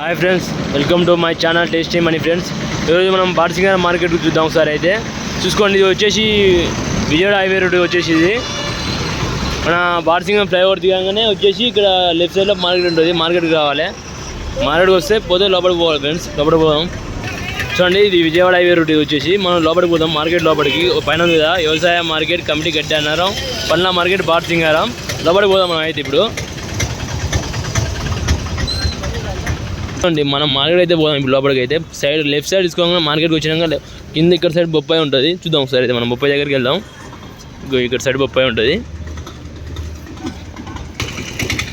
Hi friends welcome to my channel tasty money friends ఈరోజు మనం బాటసింగర్ market చూద్దాం ఒకసారి అయితే. చూసుకోండి ఇది వచ్చేసి విజయవాడ హైవే రోడ్ వచ్చేసి ఇది. మన బాటసింగర్ ఫ్లైఓవర్ దిగంగానే వచ్చేసి ఇక్కడ లెఫ్ట్ సైడ్లో మార్కెట్ ఉంటుంది. మార్కెట్కి రావాలి మార్కెట్కి వస్తే పోతే లోపలికి పోవాలి ఫ్రెండ్స్ లోపలికి పోదాం. చూడండి ఇది విజయవాడ హైవే రూట్ వచ్చేసి. మనం లోపలికి పోదాం మార్కెట్ లోపలికి. పైన ఉంది కదా వ్యవసాయ మార్కెట్ కమిటీ కట్టి అన్నారు. పల్లా మార్కెట్ బాటసింగారం లోపలికి పోదాం మనం అయితే ఇప్పుడు. చూడండి మనం మార్కెట్ అయితే పోదాం ఇప్పుడు లోపలికి అయితే సైడ్ లెఫ్ట్ సైడ్ తీసుకోగానే మార్కెట్కి వచ్చినాక కింద ఇక్కడ సైడ్ బొప్పాయి ఉంటుంది. చూద్దాం ఒకసారి అయితే మనం బొప్పాయి దగ్గరికి వెళ్దాం. ఇక్కడ సైడ్ బొప్పాయి ఉంటుంది.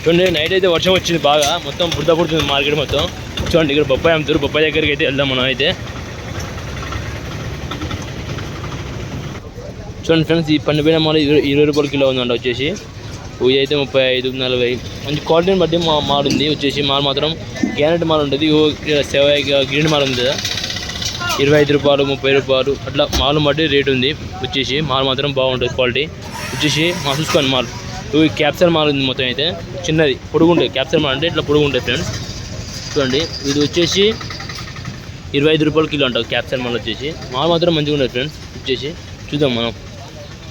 చూడండి నైట్ అయితే వర్షం వచ్చింది బాగా. మొత్తం బుడద పుడుతుంది మార్కెట్ మొత్తం. చూడండి ఇక్కడ బొప్పాయి అమ్ముతారు. బొప్పాయి దగ్గరికి అయితే వెళ్దాం మనం అయితే. చూడండి ఫ్రెండ్స్ ఈ పండుగ మళ్ళీ ఇరవై ఇరవై రూపాయల కిలో ఉందండి వచ్చేసి. ఇవి అయితే ముప్పై ఐదు నలభై. మంచి క్వాలిటీని బట్టి మా మాల్ ఉంది. వచ్చేసి మాల్ మాత్రం గ్యారెంటీ మాల్ ఉంటుంది. ఓ సెవై గ్రీన్ మాల్ ఉంది కదా. ఇరవై ఐదు రూపాయలు ముప్పై రూపాయలు అట్లా మాల్ బట్టి రేట్ ఉంది. వచ్చేసి మాల్ మాత్రం బాగుంటుంది క్వాలిటీ వచ్చేసి మా చూసుకోండి మాల్ ఇవి క్యాప్సర్ మాల్ ఉంది మొత్తం అయితే. చిన్నది పొడుగుంటుంది క్యాప్సర్ మాల్ అంటే ఇట్లా పొడుగుంటుంది ఫ్రెండ్స్ చూడండి. ఇది వచ్చేసి ఇరవై ఐదు రూపాయలు కిలో అంటారు క్యాప్సర్ మాల్ వచ్చేసి. మాల్ మాత్రం మంచిగా ఉంటుంది ఫ్రెండ్స్ వచ్చేసి చూద్దాం మనం.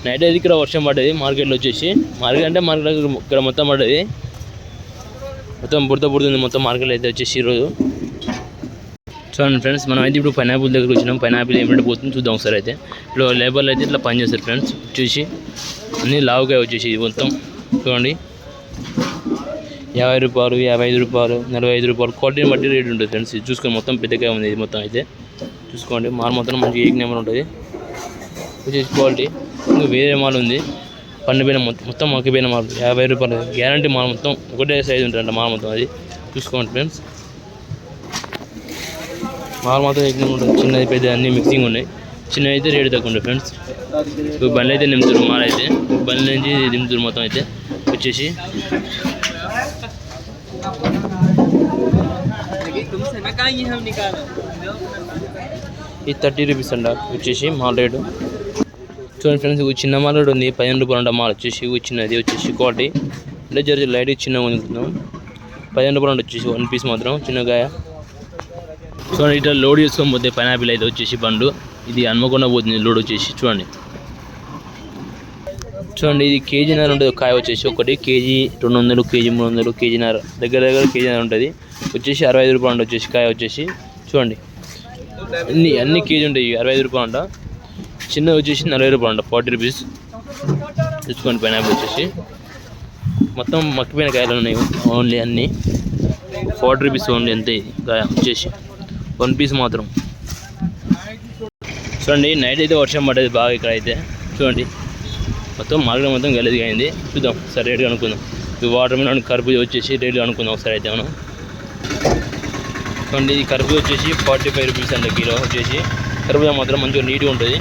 నైట్ అయితే ఇక్కడ వర్షం పడ్డది మార్కెట్లో వచ్చేసి. మార్కెట్ అంటే మార్కెట్ ఇక్కడ మొత్తం పడ్డది. మొత్తం బుడత పుడుతుంది మొత్తం మార్కెట్లో అయితే వచ్చేసి ఈరోజు. చూడండి ఫ్రెండ్స్ మనం అయితే ఇప్పుడు పైనాపిల్ దగ్గర వచ్చినాం. పైనాపిల్ ఏమిటంటే పోతుంది చూద్దాం ఒకసారి అయితే. ఇప్పుడు లేబర్లు అయితే ఇట్లా పని చేస్తారు ఫ్రెండ్స్. చూసి అన్నీ లావుగా వచ్చేసి ఇది మొత్తం. చూడండి. యాభై రూపాయలు యాభై ఐదు రూపాయలు నలభై ఐదు రూపాయలు. క్వాలిటీని బట్టి రేట్ ఉంటుంది ఫ్రెండ్స్. ఇది చూసుకొని మొత్తం పెద్దగా ఉంది ఇది మొత్తం అయితే. చూసుకోండి. మార్ మొత్తం మంచి ఏక్ నెంబర్ ఉంటుంది. విచ్ క్వాలిటీ ఇంకా వేరే మాల్ ఉంది. పండిపోయిన మొత్తం మొత్తం మక్కిపోయిన మాల్. యాభై రూపాయలు. గ్యారంటీ మాల్ మొత్తం ఒకటే సైజ్ ఉంటుందంట మాల్ మొత్తం అది. చూసుకోండి ఫ్రెండ్స్ మాల్ మాత్రం ఎక్కువ ఉంటుంది. చిన్నది పెద్ద అన్నీ మిక్సింగ్ ఉన్నాయి. చిన్నది అయితే రేటు తక్కువ ఉంటుంది ఫ్రెండ్స్ ఇప్పుడు బండ్లు అయితే నింపుతారు మాల్ అయితే బండ్ల నుంచి దింపుతారు మొత్తం అయితే. వచ్చేసి. ఈ థర్టీ రూపీస్ అంట. వచ్చేసి మాల్ రేటు. చూడండి ఫ్రెండ్స్ ఇవి చిన్న మాల్ ఉంది. పదిహేను రూపాయలు అంట మాల్ వచ్చేసి ఇవి చిన్నది వచ్చేసి క్వాలిటీ అంటే జర లైట్ చిన్నగా ఉంది పదిహేను రూపాయలు వచ్చేసి వన్ పీస్ మాత్రం చిన్నగాయ చూడండి ఇట్లా లోడ్ చేసుకొని పోతే పైనాపిల్ అయితే వచ్చేసి బండు. ఇది హన్మకొండ పోతుంది లోడ్ వచ్చేసి చూడండి. చూడండి ఇది కేజీ కేజీన్నర ఉంటుంది కాయ వచ్చేసి ఒకటి. కేజీ రెండు వందలు కేజీ మూడు వందలు కేజీ కేజీన్నర. దగ్గర దగ్గర కేజీ కేజీన్నర ఉంటుంది. వచ్చేసి అరవై ఐదు రూపాయలు వచ్చేసి కాయ వచ్చేసి చూడండి. అన్ని అన్ని కేజీ ఉంటాయి అరవై ఐదు రూపాయలు చిన్నది వచ్చేసి నలభై రూపాయలు అంట ఫార్టీ రూపీస్. చూసుకోండి పైనాపిల్ వచ్చేసి. మొత్తం మక్కిపోయిన కాయలు ఉన్నాయి ఓన్లీ అన్నీ. ఫార్టీ రూపీస్ ఓన్లీ అంతే కాయ వచ్చేసి. వన్ పీస్ మాత్రం. చూడండి నైట్ అయితే వర్షం పడ్డది బాగా ఇక్కడ అయితే. చూడండి మొత్తం మార్గం మొత్తం గలీజ్గా అయింది చూద్దాం సరే రేట్గా అనుకుందాం ఈ వాటర్ మిలన్ కర్బూజా వచ్చేసి రేటుగా అనుకుందాం ఒకసారి అయితే మనం. చూడండి ఈ కర్బూజా వచ్చేసి ఫార్టీ ఫైవ్ రూపీస్ అండి కిలో వచ్చేసి. కర్బూజా మాత్రం మంచిగా నీట్గా ఉంటుంది.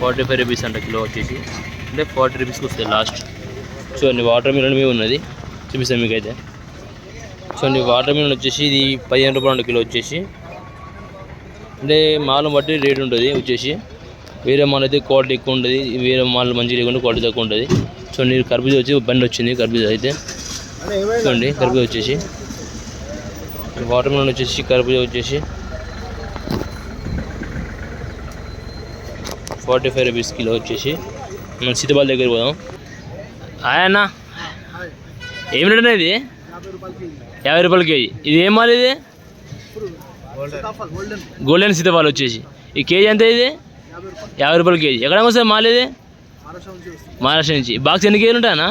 ఫార్టీ ఫైవ్ రూపీస్ అంట కిలో వచ్చేసి. అంటే ఫార్టీ రూపీస్కి వస్తాయి లాస్ట్ చూడండి వాటర్ మిలన్ మీ ఉన్నది. చూపిస్తాను మీకు అయితే చూడండి వాటర్ మిలన్ వచ్చేసి ఇది పదిహేను రూపాయలు రెండు కిలో వచ్చేసి. అంటే మాలను బట్టి రేట్ ఉంటుంది వచ్చేసి. వేరే మాల్ అయితే క్వాలిటీ ఎక్కువ ఉంటుంది. వేరే మాల్ మంచి లేకుండా క్వాలిటీ తక్కువ ఉంటుంది. చూడండి కర్బూజ వచ్చి బండి వచ్చింది కర్బూజా అయితే. చూడండి కర్బూజ వచ్చేసి. వాటర్ మిలన్ వచ్చేసి కర్బూజ వచ్చేసి. ఫార్టీ ఫైవ్ రూపీస్ కిలో వచ్చేసి. మనం సీతబాల్ దగ్గర పోదాం. అన్న ఏం రేట్ ఇది? యాభై రూపాయల కేజీ. ఇది ఏం మాల ఇది? గోల్డెన్ సీతపాలు వచ్చేసి. ఈ కేజీ ఎంత ఇది? యాభై రూపాయల కేజీ. ఎక్కడ వస్తుంది మాల్ ఇది? మహారాష్ట్ర నుంచి. బాక్స్ ఎన్ని కేజీలు ఉంటాయన్నా?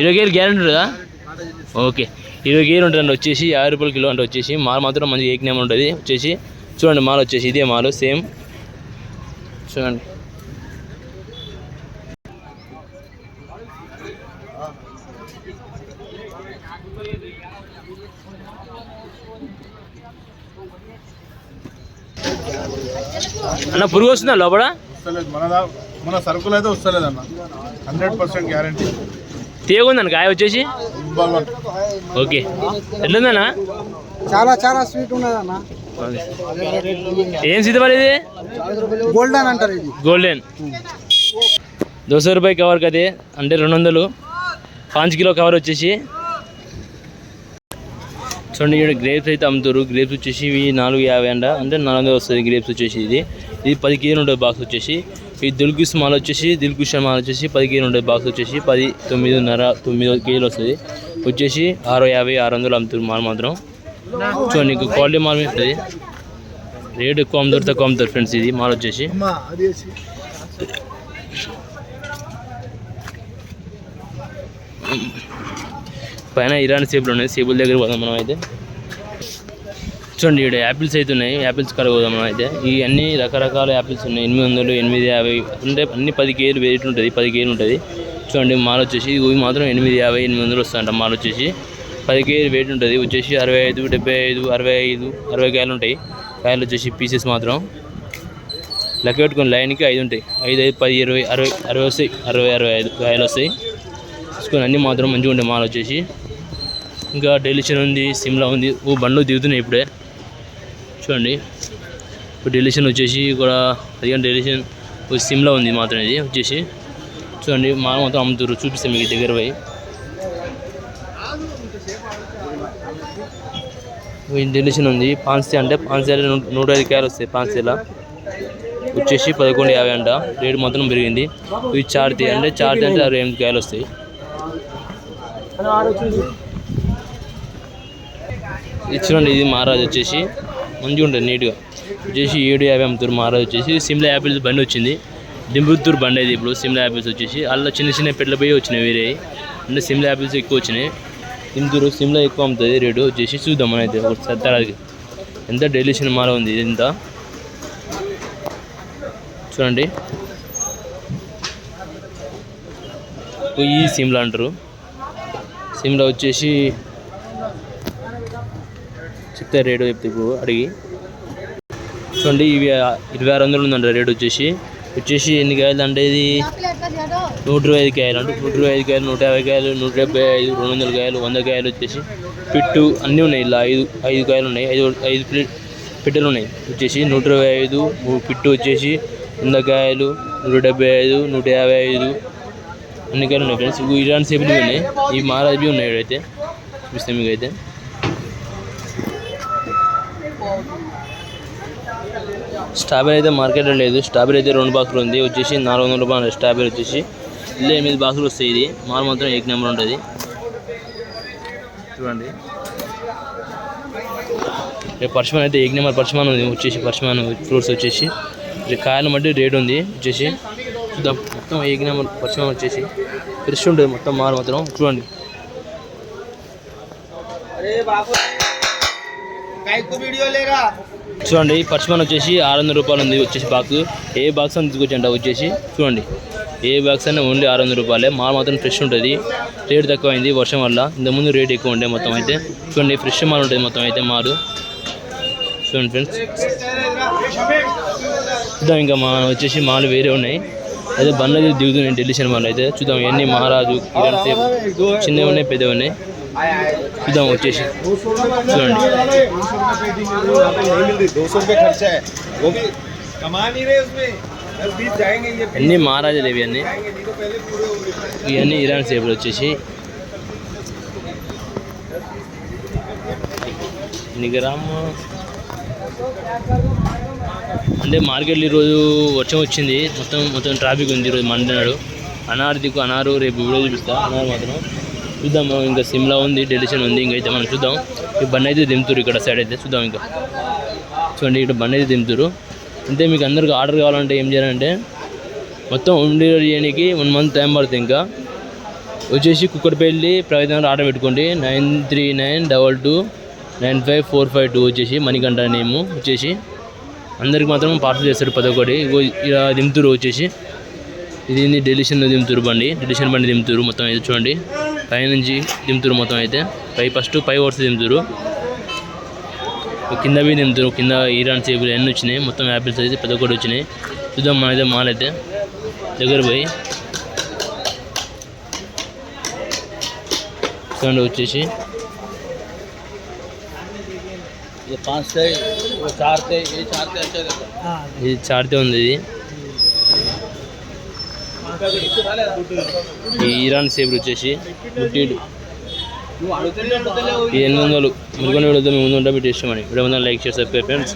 ఇరవై కేజీలు గ్యారెంటీ ఉంటుందా? ఓకే. ఇరవై కేజీలు ఉంటుందండి వచ్చేసి. యాభై రూపాయల కిలో అంటే వచ్చేసి. మాల్ మాత్రం మంచి ఏక నేమ్ ఉంటుంది. వచ్చేసి చూడండి మాల్ వచ్చేసి. ఇదే మాల్ సేమ్. చూడండి. అన్న పురుగు వస్తుందా లోపల? మన సరుకులు అయితే వస్తలేదు అన్న హండ్రెడ్ పర్సెంట్ గ్యారంటీ. తీయకుందండి కాయ వచ్చేసి? ఓకే. ఎట్లుందన్నా? చాలా చాలా స్వీట్ ఉన్నది అన్న ఏం సీతపడి ఇది గోల్డెన్ అంటారు ఇది. గోల్డెన్. దోశ రూపాయి కవర్కి అది అంటే రెండు వందలు. పాంచ్ కిలో కవర్ వచ్చేసి. చూడండి ఇక్కడ గ్రేప్స్ అయితే అమ్ముతారు. గ్రేప్స్ వచ్చేసి ఇవి నాలుగు యాభై అండ అంటే నాలుగు వందలు వస్తుంది గ్రేప్స్ వచ్చేసి ఇది. ఇది పది కేజీలు ఉంటుంది బాక్స్ వచ్చేసి. ఈ దిల్కుష్ మాల్ వచ్చేసి దిల్కుష్ మాల్ వచ్చేసి పది కేజీలు ఉంటుంది బాక్స్ వచ్చేసి పది తొమ్మిదిన్నర తొమ్మిది కేజీలు వస్తుంది. వచ్చేసి ఆరు యాభై ఆరు వందలు అమ్ముతారు మాల్ మాత్రం. చూడండి క్వాలిటీ మాల్ ఉంటుంది. రేట్ ఎక్కువ అమ్ముతారు తక్కువ అమ్ముతారు ఫ్రెండ్స్ ఇది. మాల్ వచ్చేసి. పైన ఇరాన్ సేపులు ఉన్నాయి. సేపుల దగ్గర పోదాం మనం అయితే. చూడండి ఇక్కడ యాపిల్స్ అయితే ఉన్నాయి. యాపిల్స్ కాడ పోదాం మనం అయితే. ఈ అన్ని రకరకాల యాపిల్స్ ఉన్నాయి. ఎనిమిది వందలు ఎనిమిది యాభై అంటే అన్ని పది కేజీలు వెయిట్ ఉంటుంది. పది కేజీలు ఉంటుంది. చూడండి మాల్ వచ్చేసి. ఇవి మాత్రం ఎనిమిది యాభై ఎనిమిది వందలు వస్తాయంట మాల్ వచ్చేసి. పది కేజీలు వెయిట్ ఉంటుంది. వచ్చేసి అరవై ఐదు డెబ్బై ఐదు అరవై ఐదు అరవై కాయలు ఉంటాయి. కాయలు వచ్చేసి పీసెస్ మాత్రం. లెక్క పెట్టుకుని లైన్కి ఐదు ఉంటాయి. ఐదు ఐదు పది ఇరవై అరవై అరవై వస్తాయి. అరవై అరవై ఐదు కాయలు వస్తాయి. తీసుకొని అన్నీ మాత్రం మంచిగా ఉంటాయి మాలు వచ్చేసి. ఇంకా డెలిషన్ ఉంది సిమ్లా ఉంది. ఓ బండ్లు దిగుతున్నాయి ఇప్పుడే. చూడండి. ఇప్పుడు డెలిషన్ వచ్చేసి కూడా అదిగా డెలిషన్ సిమ్లా ఉంది మాత్రం ఇది వచ్చేసి. చూడండి మాలు మాత్రం అమ్ముతారు చూపిస్తాం మీకు దగ్గర పోయి. ఈ డెలిషన్ ఉంది. పాన్సీ అంటే పాన్సీల నూట ఐదు కాయలు వస్తాయి పాన్సీల. వచ్చేసి పదకొండు యాభై అంట. రేటు మొత్తం పెరిగింది. ఇవి చార్తి అంటే చార్తి అంటే అరవై ఎనిమిది కాయలు వస్తాయి. చూడండి ఇది మహారాజ్ వచ్చేసి మంచిగా ఉంటుంది నీట్గా. వచ్చేసి ఏడు యాభై అమ్ముతారు మహారాజ్ వచ్చేసి సిమ్లా యాపిల్స్ బండి వచ్చింది. దింబుత్తూరు బండి అది ఇప్పుడు సిమ్లా యాపిల్స్ వచ్చేసి. అలా చిన్న చిన్న పెట్ల పోయి వచ్చినాయి వేరే. అంటే సిమ్లా యాపిల్స్ ఎక్కువ వచ్చినాయి. దింబుత్తూరు సిమ్లా ఎక్కువ అమ్ముతుంది. రేటు వచ్చేసి చూద్దాం మనం అయితే ఒక సత్తారాకి ఎంత డెలిషన్ మాల ఉంది ఇది ఎంత? చూడండి. ఈ సిమ్లా అంటారు. సిమ్లా వచ్చేసి చెప్తే రేటు చెప్తే ఇప్పుడు అడిగి. చూడండి ఇవి ఇరవై ఆరు వందలు ఉందంట రేట్ వచ్చేసి. వచ్చేసి ఎన్ని కాయలు అంటే ఇది నూట ఇరవై ఐదు కాయలు అంటే నూట ఇరవై ఐదు కాయలు నూట యాభై కాయలు నూట డెబ్బై ఐదు రెండు వందల కాయలు వంద కాయలు వచ్చేసి పిట్టు అన్నీ ఉన్నాయి. ఇలా ఐదు ఐదు కాయలు ఉన్నాయి. ఐదు ఐదు ప్లేట్ పిట్టలు ఉన్నాయి. వచ్చేసి నూట ఇరవై ఐదు పిట్టు వచ్చేసి వంద కాయలు నూట డెబ్బై ఐదు నూట యాభై ఐదు అన్ని కాయలు ఉన్నాయి ఫ్రెండ్స్. ఇవి ఇలాంటి సేపులు ఉన్నాయి. ఈ మహారాజ్వి ఉన్నాయి ఇక్కడైతే చూపిస్తాం మీకు అయితే స్ట్రాబెరీ అయితే మార్కెట్లో లేదు. స్ట్రాబెరీ అయితే రెండు బాక్సులు ఉంది. వచ్చేసి నాలుగు వందల రూపాయలు స్ట్రాబెరీ వచ్చేసి. ఇల్లు ఎనిమిది బాక్సులు వస్తాయి ఇది. మాల్ మాత్రం ఏక్ నెంబర్ ఉంటుంది. చూడండి. రేపు పర్షమాన్ అయితే ఏక్ నెంబర్ పర్షమాన్ ఉంది. వచ్చేసి పర్షమాన్ ఫ్రూట్స్ వచ్చేసి. రేపు కాయలు బట్టి రేట్ ఉంది. వచ్చేసి చూద్దాం మొత్తం ఏక్ నెంబర్ పర్షమాన్ వచ్చేసి. ఫ్రెష్ ఉంటుంది మొత్తం మాల్ మాత్రం. చూడండి. చూడండి పచ్చిమన్ వచ్చేసి ఆరు వందల రూపాయలు ఉంది వచ్చేసి బాక్స్ ఏ బాక్స్ అని తీసుకొచ్చంట వచ్చేసి? చూడండి ఏ బాక్స్ అయినా ఓన్లీ ఆరు వందల రూపాయలే. మాల్ మాత్రం ఫ్రెష్ ఉంటుంది. రేట్ తక్కువ అయింది వర్షం వల్ల. ఇంతకుముందు రేట్ ఎక్కువ ఉండే మొత్తం అయితే. చూడండి ఫ్రెష్ మాల్ ఉంటుంది మొత్తం అయితే మాలు. చూడండి ఫ్రెండ్స్ చూద్దాం ఇంకా మా వచ్చేసి మాలు వేరే ఉన్నాయి. అదే బండ్లు దిగుతున్నాయి ఢిల్లీ సినిమాలు అయితే. చూద్దాం ఎన్ని మహారాజు కిరణ్ సేపు చిన్నవి ఉన్నాయి పెద్దవి ఉన్నాయి. ఇద్దాం వచ్చేసి. చూడండి. అన్నీ మహారాజులు ఇవి అన్నీ. ఇవన్నీ ఇరాన్ సేపులు వచ్చేసి. నిగరామ్. అంటే మార్కెట్లో ఈరోజు వర్షం వచ్చింది. మొత్తం మొత్తం ట్రాఫిక్ ఉంది ఈరోజు మండనాడు. అనార్దికు అనారు రేపు వీడియో చూపిస్తా. అనారు మాత్రం. చూద్దాం మనం ఇంకా సిమ్లా ఉంది డెలిషన్ ఉంది ఇంకైతే మనం చూద్దాం. ఈ బండి అయితే దింపుతురు ఇక్కడ సైడ్ అయితే చూద్దాం ఇంకా. చూడండి ఇక్కడ బండి అయితే దింపుతారు. అంటే మీకు అందరికీ ఆర్డర్ కావాలంటే ఏం చేయాలంటే మొత్తం హోమ్ డెలివరీ చేయడానికి వన్ మంత్ టైం పడుతుంది ఇంకా. వచ్చేసి కుక్కడపల్లి ప్రవేశంలో ఆర్డర్ పెట్టుకోండి. Nine three nine double two nine five four five two వచ్చేసి మణికంఠ నేము వచ్చేసి. అందరికి మాత్రం పార్సల్ చేస్తారు పదొకటి ఇలా దింపుతురు వచ్చేసి. ఇది డెలిషన్లో దింపుతురు బండి. డెలిషన్ బండి దింపుతురు మొత్తం అయితే చూడండి. పై నుంచి దింపుతురు మొత్తం అయితే. పై ఫస్ట్ పై వర్స్ దింపుతురు. కింద మీద దింపుతురు. కింద ఈరాన్ సేపులు అన్నీ వచ్చినాయి. మొత్తం యాపిల్స్ అయితే పెద్ద ఒకటి వచ్చినాయి. చూద్దాం మనైతే మాల్ అయితే. దగ్గర పోయి. చూడండి వచ్చేసి. ఇది చార్తే ఉంది ఇది. ఈ ఇరాన్ సేపులు వచ్చేసి ముట్టిడు. ఈ ఎనిమిది వందలు మునుకొని వీడియోతో మీ ముందు ఉంటా మీరు ఇష్టమని వీడియో ముందు లైక్ చేసి సబ్స్క్రైబ్ ఫ్రెండ్స్.